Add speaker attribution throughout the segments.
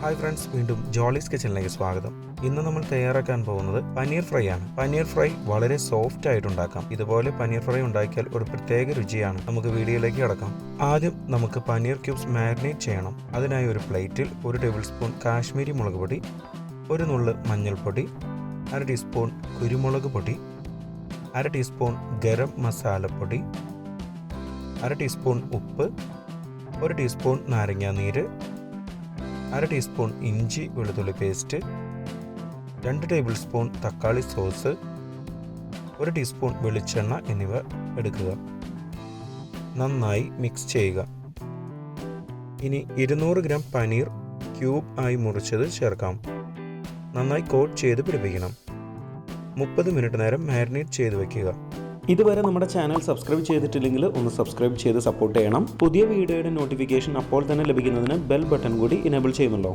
Speaker 1: Hi friends വീണ്ടും ജോളീസ് കിച്ചണിലേക്ക് സ്വാഗതം. ഇന്ന് നമ്മൾ തയ്യാറാക്കാൻ പോകുന്നത് പനീർ ഫ്രൈ ആണ് പനീർ ഫ്രൈ വളരെ സോഫ്റ്റ് ആയിട്ട് ഉണ്ടാക്കാം ഇതുപോലെ പനീർ ഫ്രൈ ഉണ്ടാക്കിയാൽ ഒരു പ്രത്യേക രുചിയാണ്. നമുക്ക് വീഡിയോയിലേക്ക് കിടക്കാം. ആദ്യം നമുക്ക് പനീർ ക്യൂബ്സ് മാരിനേറ്റ് ചെയ്യണം. അതിനായി ഒരു പ്ലേറ്റിൽ ഒരു ടേബിൾ സ്പൂൺ കാശ്മീരി മുളക് പൊടി ഒരു നുള്ള് മഞ്ഞൾപ്പൊടി അര ടീസ്പൂൺ കുരുമുളക് പൊടി അര ടീസ്പൂൺ ഗരം മസാലപ്പൊടി അര ടീസ്പൂൺ ഉപ്പ് ഒരു ടീസ്പൂൺ നാരങ്ങാ നീര് അര ടീസ്പൂൺ ഇഞ്ചി വെളുത്തുള്ളി പേസ്റ്റ് രണ്ട് ടേബിൾ സ്പൂൺ തക്കാളി സോസ് ഒരു ടീസ്പൂൺ വെളിച്ചെണ്ണ എന്നിവ എടുക്കുക. നന്നായി മിക്സ് ചെയ്യുക. ഇനി ഇരുന്നൂറ് ഗ്രാം പനീർ ക്യൂബ് ആയി മുറിച്ചത് ചേർക്കാം. നന്നായി കോട്ട് ചെയ്ത് പിടിപ്പിക്കണം. മുപ്പത് മിനിറ്റ് നേരം മാരിനേറ്റ് ചെയ്ത് വെക്കുക.
Speaker 2: ഇതുവരെ നമ്മുടെ ചാനൽ സബ്സ്ക്രൈബ് ചെയ്തിട്ടില്ലെങ്കിൽ ഒന്ന് സബ്സ്ക്രൈബ് ചെയ്ത് സപ്പോർട്ട് ചെയ്യണം. പുതിയ വീഡിയോയുടെ നോട്ടിഫിക്കേഷൻ അപ്പോൾ തന്നെ ലഭിക്കുന്നതിന് ബെൽ ബട്ടൺ കൂടി ഇനേബിൾ ചെയ്യുന്നുണ്ടോ?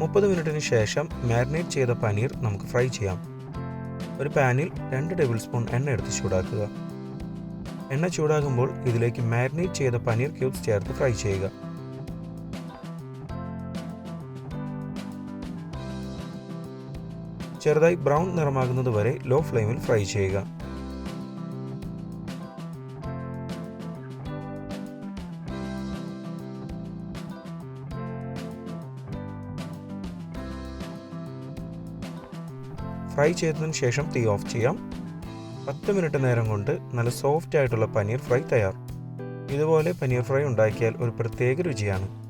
Speaker 1: മുപ്പത് മിനിറ്റിന് ശേഷം മാരിനേറ്റ് ചെയ്ത പനീർ നമുക്ക് ഫ്രൈ ചെയ്യാം. ഒരു പാനിൽ രണ്ട് ടേബിൾ സ്പൂൺ എണ്ണ എടുത്ത് ചൂടാക്കുക. എണ്ണ ചൂടാകുമ്പോൾ ഇതിലേക്ക് മാരിനേറ്റ് ചെയ്ത പനീർ ക്യൂബ്സ് ചേർത്ത് ഫ്രൈ ചെയ്യുക. ചെറുതായി ബ്രൗൺ നിറമാകുന്നത് വരെ ലോ ഫ്ലെയിമിൽ ഫ്രൈ ചെയ്യുക. ഫ്രൈ ചെയ്തതിനു ശേഷം തീ ഓഫ് ചെയ്യാം. പത്ത് മിനിറ്റ് നേരം കൊണ്ട് നല്ല സോഫ്റ്റ് ആയിട്ടുള്ള പനീർ ഫ്രൈ തയ്യാർ. ഇതുപോലെ പനീർ ഫ്രൈ ഉണ്ടാക്കിയാൽ ഒരു പ്രത്യേക രുചിയാണ്.